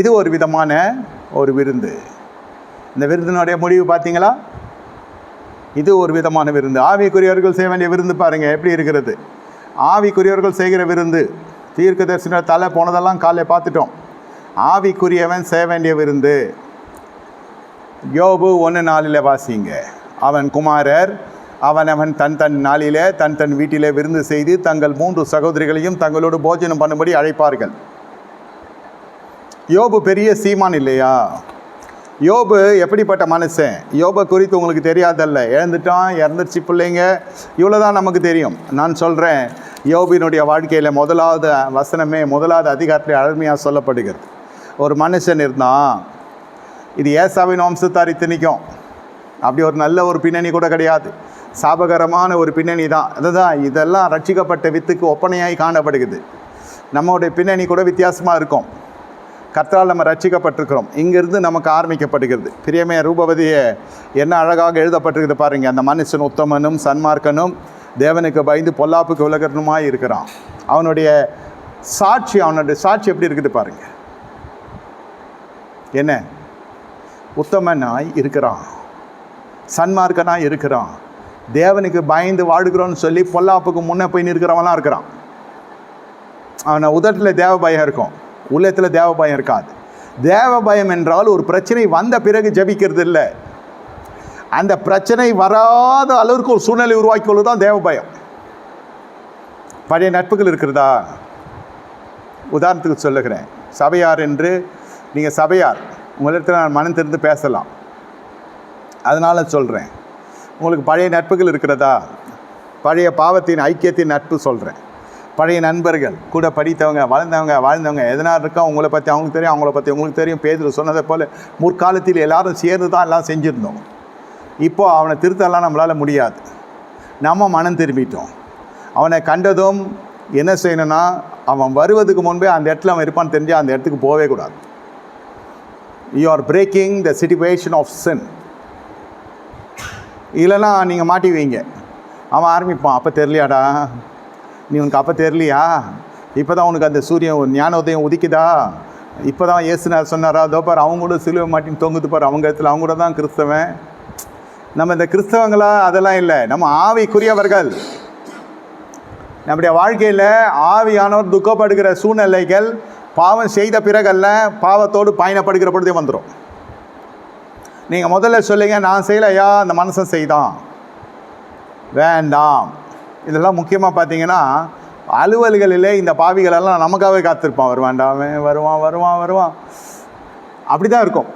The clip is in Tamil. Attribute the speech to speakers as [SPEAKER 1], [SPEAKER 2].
[SPEAKER 1] இது ஒரு விதமான ஒரு விருந்து. இந்த விருந்தினுடைய முடிவு பார்த்தீங்களா? இது ஒரு விதமான விருந்து. ஆவிக்குரியவர்கள் செய்ய வேண்டிய விருந்து பாருங்கள் எப்படி இருக்கிறது? ஆவிக்குரியவர்கள் செய்கிற விருந்து தீர்க்க தரிசன தலை போனதெல்லாம் காலைல பார்த்துட்டோம். ஆவிக்குரியவன் செய்ய வேண்டிய விருந்து யோபு ஒன்று நாளில் வாசிங்க. அவன் குமாரர் அவன் அவன் தன் தன் நாளிலே தன் தன் வீட்டிலே விருந்து செய்து தங்கள் மூன்று சகோதரிகளையும் தங்களோடு போஜனம் பண்ணும்படி அழைப்பார்கள். யோபு பெரிய சீமான் இல்லையா? யோபு எப்படிப்பட்ட மனுஷன்? யோபை குறித்து உங்களுக்கு தெரியாதல்ல. இழந்துட்டான் இறந்துருச்சு பிள்ளைங்க. இவ்வளோ தான் நமக்கு தெரியும். நான் சொல்கிறேன் யோபினுடைய வாழ்க்கையில் முதலாவது வசனமே முதலாவது அதிகாரத்தில் அருமையாக சொல்லப்படுகிறது. ஒரு மனுஷன் இருந்தான் இது ஏசாவின் வம்சத்தாரி திணிக்கும் அப்படி ஒரு நல்ல ஒரு பின்னணி கூட கிடையாது. சாபகரமான ஒரு பின்னணி தான். அதுதான் இதெல்லாம் ரட்சிக்கப்பட்ட வித்துக்கு ஒப்பனையாய் காணப்படுகிறது. நம்மளுடைய பின்னணி கூட வித்தியாசமாக இருக்கும். கர்த்தரால் நம்ம ரட்சிக்கப்பட்டிருக்கிறோம். இங்கிருந்து நமக்கு ஆரம்பிக்கப்படுகிறது. பிரியமே ரூபவதியை என்ன அழகாக எழுதப்பட்டிருக்குது பாருங்கள் அந்த மனுஷன் உத்தமனும் சன்மார்க்கனும் தேவனுக்கு பயந்து பொல்லாப்புக்கு உலகனுமாய் இருக்கிறான். அவனுடைய சாட்சி அவனுடைய சாட்சி எப்படி இருக்குது பாருங்கள் என்ன? உத்தமனாய் இருக்கிறான். சன்மார்க்கனாய் இருக்கிறான். தேவனுக்கு பயந்து வாடுகிறோன்னு சொல்லி பொல்லாப்புக்கு முன்னே போய் நிற்கிறவனாக இருக்கிறான். அவனை உதட்டில் தேவ பயம் இருக்கும். உள்ளத்தில் தேவ பயம் இருக்காது. தேவ பயம் என்றால் ஒரு பிரச்சனை வந்த பிறகு ஜபிக்கிறது இல்லை அந்த பிரச்சனை வராத அளவுக்கு ஒரு சூழ்நிலை உருவாக்கி கொள்வது தான் தேவ பயம். பழைய நட்புகள் இருக்கிறதா? உதாரணத்துக்கு சொல்லுகிறேன். சபையார் என்று நீங்கள் சபையார் உங்களிடத்தில் நான் மனம் திறந்து பேசலாம். அதனால் சொல்கிறேன் உங்களுக்கு பழைய நட்புகள் இருக்கிறதா? பழைய பாவத்தின் ஐக்கியத்தின் நட்பு சொல்கிறேன் பழைய நண்பர்கள் கூட படித்தவங்க வளர்ந்தவங்க வாழ்ந்தவங்க எதனால் இருக்கோ உங்களை பற்றி அவங்களுக்கு தெரியும் அவங்கள பற்றி உங்களுக்கு தெரியும். பேதில் சொன்னதை போல் முற்காலத்தில் எல்லாரும் சேர்ந்து தான் எல்லாம் செஞ்சுருந்தோம். இப்போது அவனை திருத்தலாம் நம்மளால் முடியாது. நம்ம மனம் திரும்பிட்டோம். அவனை கண்டதும் என்ன செய்யணும்னா அவன் வருவதுக்கு முன்பே அந்த இடத்துல அவன் இருப்பான்னு தெரிஞ்சு அந்த இடத்துக்கு போகவே கூடாது. You are breaking the situation of Sen இல்லைன்னா நீங்கள் மாட்டி வைங்க. அவன் ஆரம்பிப்பான். அப்போ தெரியலையாடா? நீ உனக்கு அப்போ தெரியலையா? இப்போ தான் உனக்கு அந்த சூரியன் ஞான உதயம் உதிக்குதா? இப்போ தான் ஏசுனார் சொன்னாரா அதோ பார் அவங்க கூட சிலுவை மாட்டின்னு தொங்குது பார் அவங்க இடத்துல அவங்க கூட தான் கிறிஸ்தவன். நம்ம இந்த கிறிஸ்தவங்களா? அதெல்லாம் இல்லை. நம்ம ஆவிக்குரியவர்கள். நம்முடைய வாழ்க்கையில் ஆவியானவர் துக்கப்படுகிற சூழ்நிலைகள் பாவம் செய்த பிறகல்ல பாவத்தோடு பயணப்படுகிற பொழுதே வந்துடும் நீங்கள் முதல்ல சொல்லுங்க நான் செய்யலையா? அந்த மனுஷன் செய்தான். வேண்டாம். இதெல்லாம் முக்கியமாக பார்த்தீங்கன்னா அலுவல்களிலே இந்த பாவிகளெல்லாம் நமக்காகவே காத்திருப்பான். வருவான்டா அவன் வருவான் வருவான் வருவான். அப்படி தான் இருக்கும்.